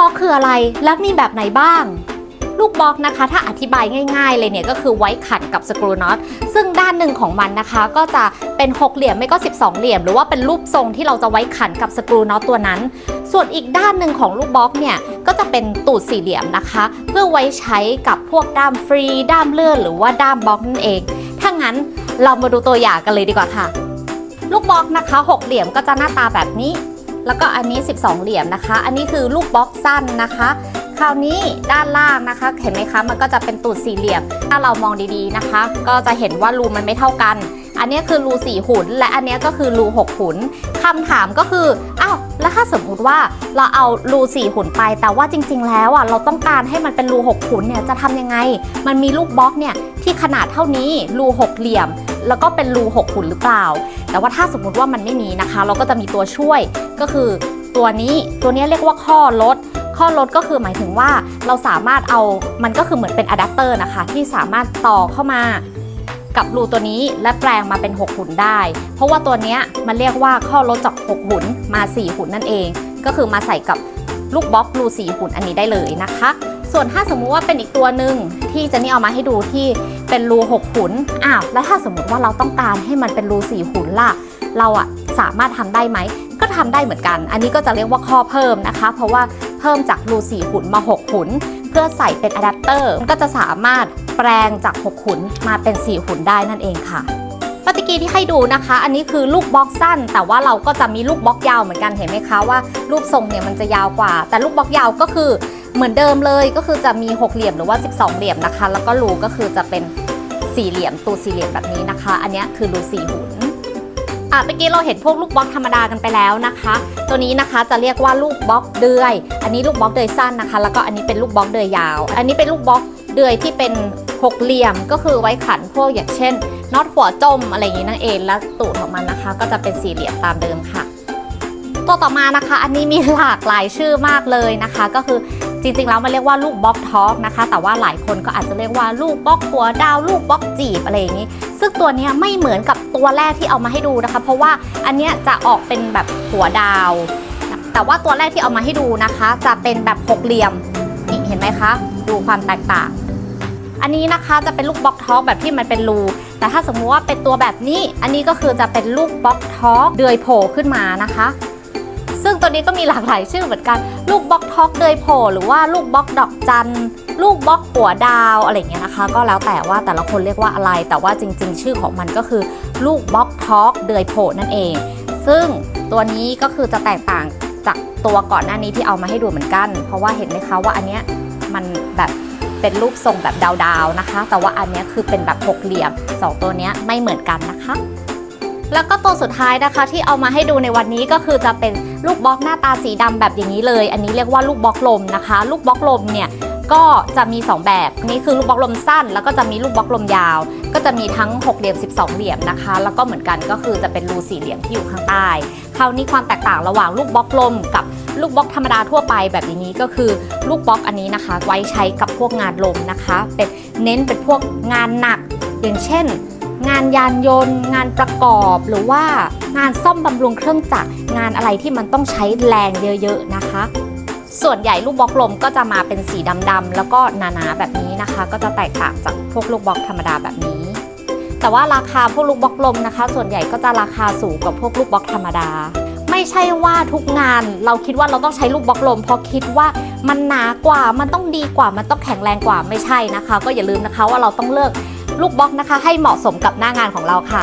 บล็อกคืออะไร แล้วมีแบบไหนบ้าง ลูกบล็อกนะคะ ถ้าอธิบายง่ายๆ เลยเนี่ยก็คือไว้ขันกับสกรูน็อต ซึ่งด้านหนึ่งของมันนะคะ ก็จะเป็นหกเหลี่ยมไม่ก็ 12 เหลี่ยม หรือว่าเป็นรูปทรงที่เราจะไว้ขันกับสกรูน็อตตัวนั้น ส่วนอีกด้านหนึ่งของลูกบล็อกเนี่ยก็จะเป็นตูดสี่เหลี่ยมนะคะ เพื่อไว้ใช้กับพวกด้ามฟรีด้ามเลื่อนหรือว่าด้ามบล็อกนั่นเอง ถ้างั้นเรามาดูตัวอย่างกันเลยดีกว่าค่ะ ลูกบล็อกนะคะหกเหลี่ยมก็จะหน้าตาแบบนี้ แล้วก็อันนี้ 12 เหลี่ยมนะคะ อันนี้คือลูกบล็อกสั้นนะคะ คราวนี้ด้านล่างนะคะ เห็นไหมคะ มันก็จะเป็นตูดสี่เหลี่ยม ถ้าเรามองดีๆนะคะ ก็จะเห็นว่ารูมันไม่เท่ากัน อันนี้คือรูสี่หุน และอันนี้ก็คือรูหกหุนคำถามก็คือ อ้าว แล้วถ้าสมมุติว่าเราเอารูสี่หุนไป แต่ว่าจริง ๆ แล้วอะ เราต้องการให้มันเป็นรูหกหุนเนี่ย จะทำยังไง มันมีลูกบล็อกเนี่ยที่ขนาดเท่านี้ รูหกเหลี่ยม แล้วก็เป็นรูหกหุนหรือเปล่า แต่ว่าถ้าสมมุติว่ามันไม่มีนะคะ เราก็จะมีตัวช่วยก็คือตัวนี้ตัวนี้เรียกว่าข้อลดข้อลดก็คือหมายถึงว่าเราสามารถเอามันก็คือเหมือนเป็นอะแดปเตอร์นะคะ ที่สามารถต่อเข้ามากับรูตัวนี้และแปลงมาเป็น 6 หุ่นได้ เพราะว่าตัวนี้มันเรียกว่าข้อลดจาก 6 หุ่นมา 4 หุ่นนั่นเอง ก็คือมาใส่กับลูกบล็อกรู4หุ่นอันนี้ได้เลยนะคะ ส่วนถ้าสมมุติว่าเป็นอีกตัวหนึ่งที่เจะนี่เอามาให้ดูที่เป็นรู6หุนอ้าวแล้วถ้าสมมุติว่าเราต้องการให้มันเป็นรู4หุนล่ะ เราอะสามารถทำได้ไหมก็ทำได้เหมือนกัน อันนี้ก็จะเรียกว่าข้อเพิ่มนะคะ เพราะว่าเพิ่มจากรู4หุนมา6หุนเพื่อใส่เป็นอะแดปเตอร์มันก็จะสามารถแปลงจาก6หุนมาเป็น4หุนได้นั่นเองค่ะปฏิกีที่ให้ดูนะคะ อันนี้คือลูกบล็อกสั้น แต่ว่าเราก็จะมีลูกบล็อกยาวเหมือนกันเห็นไหมคะว่ารูปทรงเนี่ยมันจะยาวกว่า แต่ลูกบล็อกยาวก็คือ เหมือนเดิมเลยก็คือจะมี 6 เหลี่ยมหรือว่า 12 เหลี่ยมนะคะ แล้วก็รูก็คือจะเป็นสี่เหลี่ยมตูสี่เหลี่ยมแบบนี้นะคะ อันนี้คือรูสี่หุนอะเมื่อกี้เราเห็นพวกลูกบล็อกธรรมดากันไปแล้วนะคะ ตัวนี้นะคะจะเรียกว่าลูกบล็อกเดือย อันนี้ลูกบล็อกเดือยสั้นนะคะ แล้วก็อันนี้เป็นลูกบล็อกเดือยยาว อันนี้เป็นลูกบล็อกเดือยที่เป็นหกเหลี่ยมก็คือไว้ขันพวกอย่างเช่นน็อตหัวจมอะไรอย่างนี้นั่นเองแล้วตูดของมันนะคะ ก็จะเป็นสี่เหลี่ยมตามเดิมค่ะ ตัวต่อมานะคะ อันนี้มีหลากหลายชื่อมากเลยนะคะ ก็คือ จริงๆแล้วมันเรียกว่าลูกบล็อกท็อกนะคะ แต่ว่าหลายคนก็อาจจะเรียกว่าลูกบล็อกหัวดาว ลูกบล็อกจีบอะไรอย่างนี้ ซึ่งตัวนี้ไม่เหมือนกับตัวแรกที่เอามาให้ดูนะคะ เพราะว่าอันเนี้ยจะออกเป็นแบบหัวดาว แต่ว่าตัวแรกที่เอามาให้ดูนะคะ จะเป็นแบบหกเหลี่ยมนี่เห็นไหมคะ ดูความแตกต่าง อันนี้นะคะจะเป็นลูกบล็อกท็อกแบบที่มันเป็นรูแต่ถ้าสมมุติว่าเป็นตัวแบบนี้ อันนี้ก็คือจะเป็นลูกบล็อกท็อกเดือยโผล่ขึ้นมานะคะ ซึ่งตัวนี้ก็มีหลากหลายชื่อเหมือนกัน ลูกบล็อกท็อกเดยโผล่หรือว่าลูกบล็อกดอกจันลูกบล็อกหัวดาวอะไรเงี้ยนะคะ ก็แล้วแต่ว่าแต่ละคนเรียกว่าอะไร แต่ว่าจริง ๆ ชื่อของมันก็คือลูกบล็อกท็อกเดยโผล่นั่นเอง ซึ่งตัวนี้ก็คือจะแตกต่างจากตัวก่อนหน้านี้ที่เอามาให้ดูเหมือนกัน เพราะว่าเห็นไหมคะว่าอันเนี้ยมันแบบเป็นรูปทรงแบบดาวๆนะคะ แต่ว่าอันเนี้ยคือเป็นแบบหกเหลี่ยมสองตัวเนี้ยไม่เหมือนกันนะคะ แล้วก็ตัวสุดท้ายนะคะที่เอามาให้ดูในวันนี้ก็คือจะเป็นลูกบล็อกหน้าตาสีดำแบบอย่างนี้เลย อันนี้เรียกว่าลูกบล็อกลมนะคะ ลูกบล็อกลมเนี่ยก็จะมี 2 แบบนี่คือลูกบล็อกลมสั้น แล้วก็จะมีลูกบล็อกลมยาว ก็จะมีทั้ง6เหลี่ยม 12 เหลี่ยมนะคะ แล้วก็เหมือนกันก็คือจะเป็นรูสี่เหลี่ยมที่อยู่ข้างใต้คราวนี้ความแตกต่างระหว่างลูกบล็อกลมกับลูกบล็อกธรรมดาทั่วไปแบบนี้ก็คือลูกบล็อกอันนี้นะคะ ไว้ใช้กับพวกงานลมนะคะ เป็นเน้นเป็นพวกงานหนักอย่างเช่น งานยานยนต์ งานประกอบหรือว่างานซ่อมบำรุงเครื่องจักร งานอะไรที่มันต้องใช้แรงเยอะๆนะคะ ส่วนใหญ่ลูกบล็อกลมก็จะมาเป็นสีดำๆแล้วก็หนาๆแบบนี้นะคะ ก็จะแตกต่างจากพวกลูกบล็อกธรรมดาแบบนี้ แต่ว่าราคาพวกลูกบล็อกลมนะคะ ส่วนใหญ่ก็จะราคาสูงกว่าพวกลูกบล็อกธรรมดาไม่ใช่ว่าทุกงานเราคิดว่าเราต้องใช้ลูกบล็อกลมเพราะคิดว่ามันหนากว่ามันต้องดีกว่ามันต้องแข็งแรงกว่าไม่ใช่นะคะ ก็อย่าลืมนะคะว่าเราต้องเลือก ลูกบล็อกนะคะ ให้เหมาะสมกับหน้างานของเราค่ะ